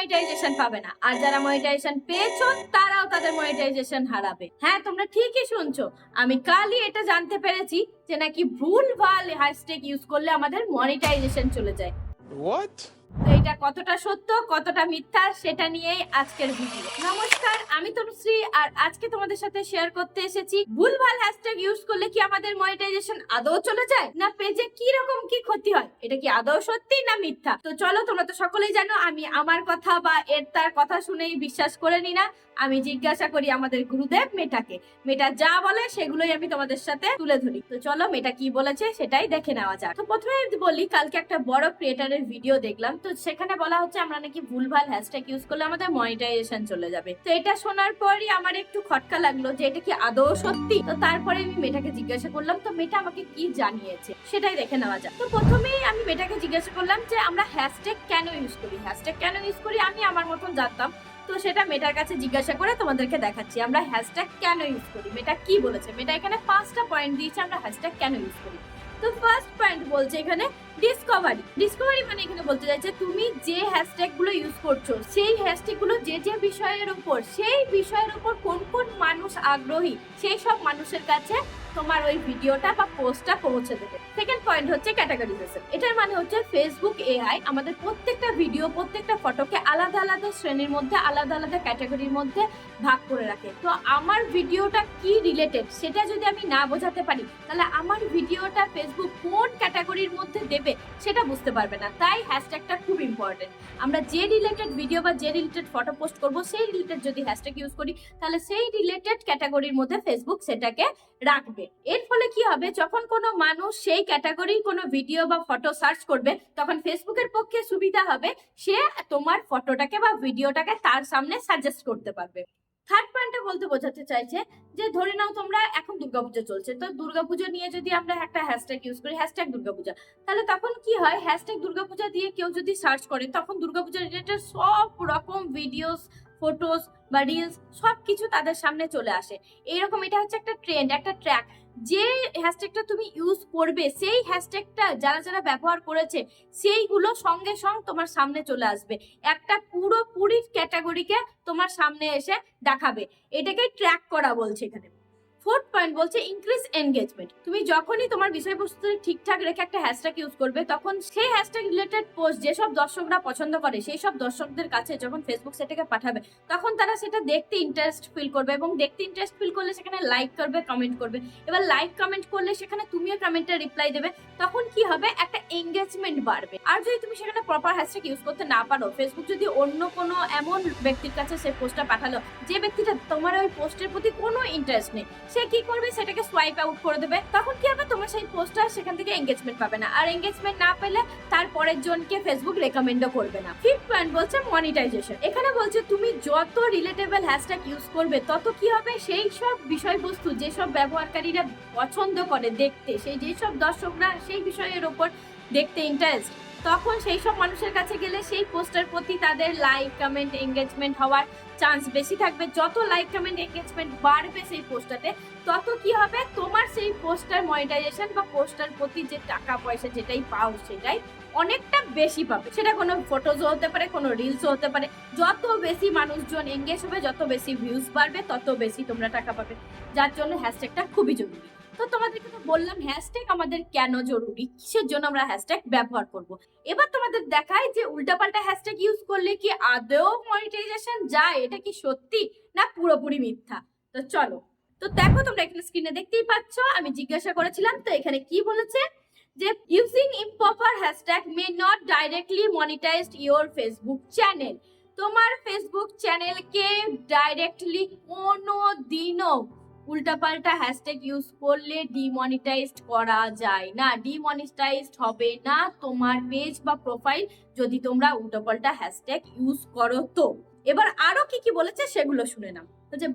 Monetization পাবে না। আর যারা মনিটাইজেশন পেয়েছ, তারাও তাদের মনিটাইজেশন হারাবে। হ্যাঁ তোমরা ঠিকই শুনছো। আমি কালই এটা জানতে পেরেছি যে নাকি ভুল ভালো হ্যাশট্যাগ ইউজ করলে আমাদের মনিটাইজেশন চলে যায়। What? তো এটা কতটা সত্য, কতটা মিথ্যা সেটা নিয়েই আজকের ভিডিও নমস্কার, আমি তনুশ্রী আর আজকে তোমাদের সাথে শেয়ার করতে এসেছি। ভুলভাল হ্যাশট্যাগ ইউজ করলে কি আমাদের মনিটাইজেশন আদৌ চলে যায়? না পেজে কি রকম কি ক্ষতি হয়? এটা কি আদৌ সত্যি না মিথ্যা? তো চলো তোমরা তো সকলেই জানো, আমি আমার কথা বা এর তার কথা শুনেই বিশ্বাস করে নি না। আমি জিজ্ঞাসা করি আমাদের গুরুদেব মেটাকে মেটা যা বলে সেগুলোই আমি তোমাদের সাথে তুলে ধরি। তো চলো মেটা কি বলেছে সেটাই দেখে নেওয়া যাক। তো প্রথমে বলি, কালকে একটা বড় ক্রিয়েটারের ভিডিও দেখলাম। তো সেখানে বলা হচ্ছে আমরা নাকি ভুলভাল হ্যাশট্যাগ ইউজ করলে আমাদের মনিটাইজেশন চলে যাবে। তো এটা শোনার পরই আমার একটু খটকা লাগল যে এটা কি আদৌ সত্যি? তো তারপরে আমি মেটাকে জিজ্ঞাসা করলাম, তো মেটা আমাকে কি জানিয়েছে? সেটাই দেখে নেওয়া যাক। তো প্রথমেই আমি মেটাকে জিজ্ঞাসা করলাম যে, আমরা হ্যাশট্যাগ কেন ইউজ করি? হ্যাশট্যাগ কেন ইউজ করি? আমি আমার মতন জানতাম। তো সেটা মেটার কাছে জিজ্ঞাসা করে তোমাদেরকে দেখাচ্ছি। আমরা হ্যাশট্যাগ কেন ইউজ করি? মেটা কি বলেছে? মেটা এখানে পাঁচটা পয়েন্ট দিয়েছে, আমরা হ্যাশট্যাগ কেন ইউজ করি? তো ফার্স্ট পয়েন্ট বলছে এখানে ডিসকভারি ডিসকভারি মানে এখানে বলতে চাইছে তুমি যে হ্যাশট্যাগগুলো ইউজ করছ, সেই হ্যাশট্যাগগুলো যে যে বিষয়ের উপর, সেই বিষয়ের উপর কোন কোন মানুষ আগ্রহী, সেই সব মানুষের কাছে তোমার ওই ভিডিওটা বা পোস্টটা পৌঁছে দেবে। সেকেন্ড পয়েন্ট হচ্ছে ক্যাটাগরিজেশন এটার মানে হচ্ছে ফেসবুক এআই আমাদের প্রত্যেকটা ভিডিও প্রত্যেকটা ফটোকে আলাদা আলাদা শ্রেণির মধ্যে, আলাদা আলাদা ক্যাটাগরির মধ্যে ভাগ করে রাখে। তো আমার ভিডিওটা কি রিলেটেড সেটা যদি আমি না বোঝাতে পারি, তাহলে আমার ভিডিওটা ফেসবুক কোন ক্যাটাগরির মধ্যে দেবে? সেটা বুঝতে পারবে না। তাই হ্যাশট্যাগটা খুব ইম্পর্টেন্ট আমরা যে রিলেটেড ভিডিও বা যে রিলেটেড ফটো পোস্ট করব, সেই রিলেটেড যদি হ্যাশট্যাগ ইউজ করি, তাহলে সেই রিলেটেড ক্যাটাগরির মধ্যে ফেসবুক সেটাকে রাখবে। এর ফলে কি হবে? যখন কোনো মানুষ সেই ক্যাটাগরির কোনো ভিডিও বা ফটো সার্চ করবে, তখন ফেসবুকের পক্ষে সুবিধা হবে, সে তোমার ফটোটাকে বা ভিডিওটাকে তার সামনে সাজেস্ট করতে পারবে। থার্ড পয়েন্টটা বলতে বোঝাতে চাইছে যে, ধরে নাও তোমরা এখন দুর্গাপূজা চলছে। তো দুর্গাপূজা নিয়ে যদি আমরা একটা হ্যাশট্যাগ ইউজ করি হ্যাশট্যাগ দুর্গাপূজা, তাহলে তখন কি হয়? হ্যাশট্যাগ দুর্গাপূজা দিয়ে কেউ যদি সার্চ করে, তখন দুর্গাপূজা রিলেটেড সব রকম ভিডিওস ফটোস বা রিলস সব কিছু তাদের সামনে চলে আসে। এইরকম এটা হচ্ছে একটা ট্রেন্ড একটা ট্র্যাক যে হ্যাশট্যাগটা তুমি ইউজ করবে সেই হ্যাশট্যাগটা যারা যারা ব্যবহার করেছে সেইগুলো সঙ্গে সঙ্গে তোমার সামনে চলে আসবে। একটা পুরোপুরি ক্যাটাগরিকে তোমার সামনে এসে দেখাবে। এটাকে ট্র্যাক করা বলছে এখানে। ফোর্থ পয়েন্ট বলছে ইনক্রিজ এনগেজমেন্ট তুমি যখনই তোমার বিষয়বস্তু ঠিকঠাক রেখে একটা হ্যাশট্যাগ ইউজ করবে, তখন সেই হ্যাশট্যাগ রিলেটেড পোস্ট যেসব দর্শকরা পছন্দ করে সেই সব দর্শকদের কাছে যখন ফেসবুক সেটাকে পাঠাবে, তখন তারা সেটা দেখতে ইন্টারেস্ট ফিল করবে এবং দেখতে ইন্টারেস্ট ফিল করলে সেখানে লাইক করবে কমেন্ট করবে। এবার লাইক কমেন্ট করলে সেখানে তুমিও কমেন্টে রিপ্লাই দেবে। তখন কি হবে? একটা এনগেজমেন্ট বাড়বে। আর যদি তুমি সেখানে প্রপার হ্যাশট্যাগ ইউজ করতে না পারো ফেসবুক যদি অন্য কোনো এমন ব্যক্তির কাছে সেই পোস্টটা পাঠালো, যে ব্যক্তিটা তোমার ওই পোস্টের প্রতি কোনো ইন্টারেস্ট নেই সে কি করবে সেটাকে সোয়াইপ আউট করে দেবে। তখন কি হবে? তোমার সেই পোস্টটা সেখান থেকে এঙ্গেজমেন্ট পাবে না। আর এঙ্গেজমেন্ট না পেলে তার পরের জনকে ফেসবুক রেকমেন্ডও করবে না। ফিফথ পয়েন্ট বলছে মনিটাইজেশন এখানে বলছে, তুমি যত রিলেটেবল হ্যাশট্যাগ ইউজ করবে, তত কি হবে? সেই সব বিষয়বস্তু, যেসব ব্যবহারকারীরা পছন্দ করে দেখতে, সেই যেসব দর্শকরা সেই বিষয়ের ওপর দেখতে ইন্টারেস্ট তখন সেই সব মানুষের কাছে গেলে সেই পোস্টার প্রতি তাদের লাইক কমেন্ট এঙ্গেজমেন্ট হওয়ার চান্স বেশি থাকবে। যত লাইক কমেন্ট এঙ্গেজমেন্ট বাড়বে সেই পোস্টটাতে, তত কি হবে? তোমার সেই পোস্টার মনিটাইজেশন বা পোস্টার প্রতি যে টাকা পয়সা যেটাই পাও সেটাই অনেকটা বেশি পাবে। সেটা কোনো ফটোজও হতে পারে, কোনো রিলসও হতে পারে। যত বেশি মানুষজন এঙ্গেজ হবে, যত বেশি ভিউজ বাড়বে, তত বেশি তোমরা টাকা পাবে। যার জন্য হ্যাশট্যাগটা খুবই জরুরি। তো তোমাদেরকে বললাম হ্যাশট্যাগ আমাদের কেন জরুরি? কিসের জন্য আমরা হ্যাশট্যাগ ব্যবহার করব? এবার তোমাদের দেখায় যে উল্টাপাল্টা হ্যাশট্যাগ ইউজ করলে কি আদৌ মনিটাইজেশন যায়? এটা কি সত্যি না পুরোপুরি মিথ্যা? তো চলো। তো দেখো তোমরা এখানে স্ক্রিনে দেখতেই পাচ্ছ, আমি জিজ্ঞাসা করেছিলাম, তো এখানে কি বলেছে? যে using improper hashtag may not directly monetized your Facebook channel তোমার ফেসবুক চ্যানেলকে ডাইরেক্টলি কোনো দিনও উল্টাপাল্টা হ্যাশট্যাগ ইউজ করলে ডিমনিটাইজড করা যায় না। ডিমনিটাইজড হবে না তোমার পেজ বা প্রোফাইল যদি তোমরা উল্টাপাল্টা হ্যাশট্যাগ ইউজ করো তো। এবার আরও কি কি বলেছে সেগুলো শুনে নাও।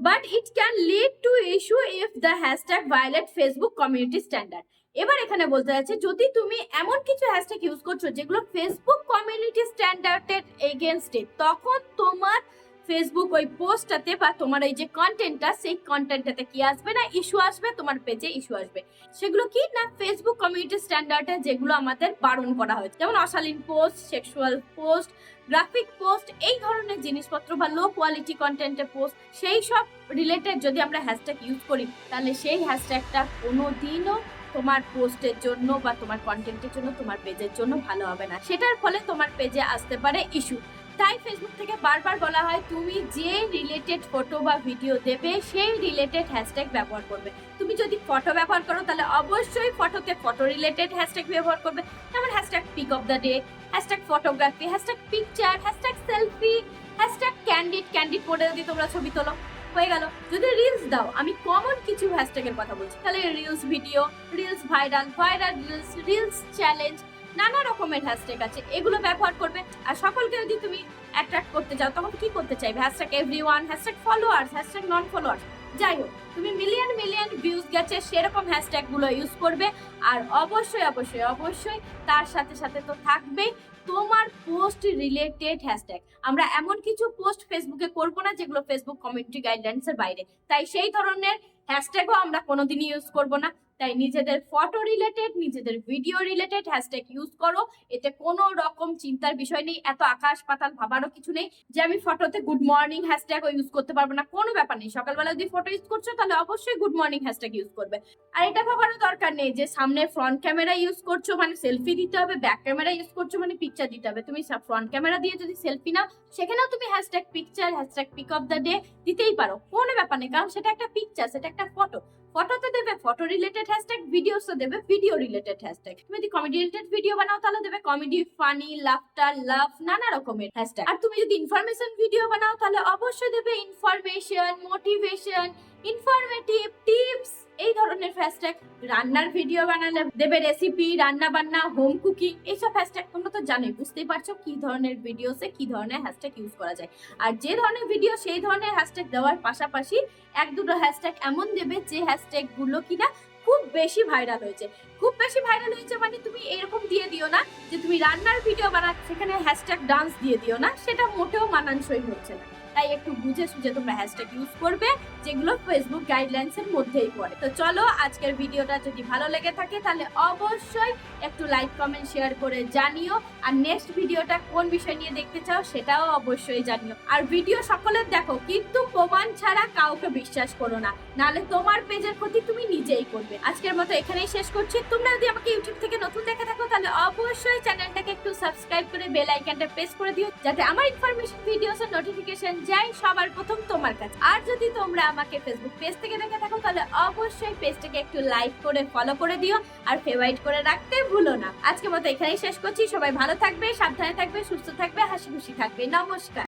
But it can lead to issue if the hashtag violate Facebook community standard এবার এখানে বলতে যাচ্ছে, যদি তুমি এমন কিছু হ্যাশট্যাগ ইউজ করছ যেগুলো ফেসবুক কমিউনিটি স্ট্যান্ডার্ডের এগেনস্টে তখন তোমার ফেসবুক ওই পোস্টটাতে বা তোমার এই যে কন্টেন্টটা সেই কন্টেন্টটাতে কি আসবে না ইস্যু আসবে? তোমার পেজে ইস্যু আসবে। সেগুলো কি না ফেসবুক কমিউনিটি স্ট্যান্ডার্ডে যেগুলো আমাদের বারণ করা হয়েছে? যেমন অশালীন post sexual post graphic post এই ধরনের জিনিসপত্র বা লো কোয়ালিটি কন্টেন্টের পোস্ট সেই সব রিলেটেড যদি আমরা হ্যাশট্যাগ ইউজ করি, তাহলে সেই হ্যাশট্যাগটা কোনো দিনও তোমার পোস্টের জন্য বা তোমার কন্টেন্টের জন্য, তোমার পেজের জন্য ভালো হবে না। সেটার ফলে তোমার পেজে আসতে পারে ইস্যু তাই ফেসবুক থেকে বারবার বলা হয়, তুমি যে রিলেটেড ফটো বা ভিডিও দেবে, সেই রিলেটেড হ্যাশট্যাগ ব্যবহার করবে। তুমি যদি ফটো ব্যবহার করো, তাহলে অবশ্যই ফটোতে ফটো রিলেটেড হ্যাশট্যাগ ব্যবহার করবে। যেমন hashtag pic of the day hashtag photography hashtag picture hashtag selfie hashtag candid candid করে যদি তোমরা ছবি তোলো। হয়ে গেল। যদি রিলস দাও, আমি কমন কিছু হ্যাশট্যাগের কথা বলছি। তাহলে reels video reels viral viral reels reels challenge নানা রকমের হ্যাশট্যাগ আছে, এগুলো ব্যবহার করবে। আর সকলকে যদি তুমি অ্যাট্রাক্ট করতে চাও তখন কি করতে চাইবে? Hashtag every one hashtag followers hashtag non followers যাই হোক, তুমি মিলিয়ন মিলিয়ন ভিউজ গেছে, সেরকম হ্যাশট্যাগগুলো ইউজ করবে। আর অবশ্যই অবশ্যই অবশ্যই তার সাথে সাথে তো থাকবেই তোমার পোস্ট রিলেটেড হ্যাশট্যাগ আমরা এমন কিছু পোস্ট ফেসবুকে করব না, যেগুলো ফেসবুক কমিউনিটি গাইডলাইন্সের বাইরে। তাই সেই ধরনের হ্যাশট্যাগও আমরা কোনোদিনই ইউজ করব না। তাই নিজেদের ফটো রিলেটেড নিজেদের ভিডিও রিলেটেড হ্যাশট্যাগ ইউজ করো। এতে কোনো রকম চিন্তার বিষয় নেই, এত আকাশ পাতাল ভাবারও কিছু নেই যে আমি ফটোতে গুড মর্নিং হ্যাশট্যাগও ইউজ করতে পারব না, কোনো ব্যাপার নেই। সকালবেলা যদি ফটো ইউজ করছ, তাহলে অবশ্যই গুড মর্নিং হ্যাশট্যাগ ইউজ করবে। আর এটা ভাবারও দরকার নেই যে সামনে ফ্রন্ট ক্যামেরা ইউজ করছ মানে সেলফি দিতে হবে ব্যাক ক্যামেরা ইউজ করছ মানে পিকচার দিতে হবে। তুমি ফ্রন্ট ক্যামেরা দিয়ে যদি সেলফি নাও, সেখানেও তুমি hashtag picture hashtag pic of the day দিতেই পারো। কোনো ব্যাপার নেই, কারণ সেটা একটা পিকচার সেটা একটা ফটো ফটোতে দেবে ফটো রিলেটেড হ্যাশট্যাগ ভিডিওসে দেবে ভিডিও রিলেটেড হ্যাশট্যাগ তুমি যদি কমেডি রিলেটেড ভিডিও বানাও, তাহলে দেবে কমেডি ফানি লাফটার লাভ নানা রকমের হ্যাশট্যাগ আর তুমি যদি ইনফরমেশন ভিডিও বানাও, তাহলে অবশ্যই দেবে ইনফরমেশন মোটিভেশন ইনফরমেটিভ টিপস এই ধরনের হ্যাশট্যাগ রান্নার ভিডিও বানালে, দেবে রেসিপি রান্না বান্না হোম কুকিং এইসব হ্যাশট্যাগ তোমরা তো জানোই, বুঝতেই পারছ কি ধরনের ভিডিওসে কি ধরনের হ্যাশট্যাগ ইউজ করা যায়। আর যে ধরনের ভিডিও সেই ধরনের হ্যাশট্যাগ দেওয়ার পাশাপাশি এক দুটো হ্যাশট্যাগ এমন দেবে যে হ্যাশট্যাগগুলো কিনা খুব বেশি ভাইরাল হয়েছে। খুব বেশি ভাইরাল হয়েছে মানে তুমি এরকম দিয়ে দিও না যে তুমি রান্নার ভিডিও বানাচ্ছ, সেখানে হ্যাশট্যাগ ডান্স দিয়ে দিও না, সেটা মোটেও মানানসই হচ্ছে না। তাই একটু বুঝে সুঝে তোমরা হ্যাশট্যাগ ইউজ করবে, যেগুলো ফেসবুক গাইডলাইন্স এর মধ্যেই পড়ে। তো চলো, আজকের ভিডিওটা যদি ভালো লেগে থাকে, তাহলে অবশ্যই একটু লাইক কমেন্ট শেয়ার করে জানিও। আর নেক্সট ভিডিওটা কোন বিষয় নিয়ে দেখতে চাও, সেটাও অবশ্যই জানিও। আর ভিডিও সকলের দেখো, কিন্তু প্রমাণ ছাড়া কাউকে বিশ্বাস করো না। নালে তোমার পেজের ক্ষতি তুমি নিজেই করবে। আজকের মতো এখানেই শেষ করছি। তোমরা যদি আমাকে ইউটিউব থেকে নতুন দেখে থাকো, তাহলে অবশ্যই চ্যানেলটাকে একটু সাবস্ক্রাইব করে বেল আইকনটা প্রেস করে দিও, যাতে আমার ইনফরমেশন ভিডিওস নোটিফিকেশন যায় সবার প্রথম তোমার কাছে। আর যদি তোমরা আমাকে ফেসবুক পেজ থেকে দেখে থাকো, তাহলে অবশ্যই পেজটাকে একটু লাইক করে ফলো করে দিও, আর ফেভারিট করে রাখতে ভুলো না। আজকে মতো এখানেই শেষ করছি। সবাই ভালো থাকবে, সাবধানে থাকবে, সুস্থ থাকবে, হাসি খুশি থাকবে। নমস্কার।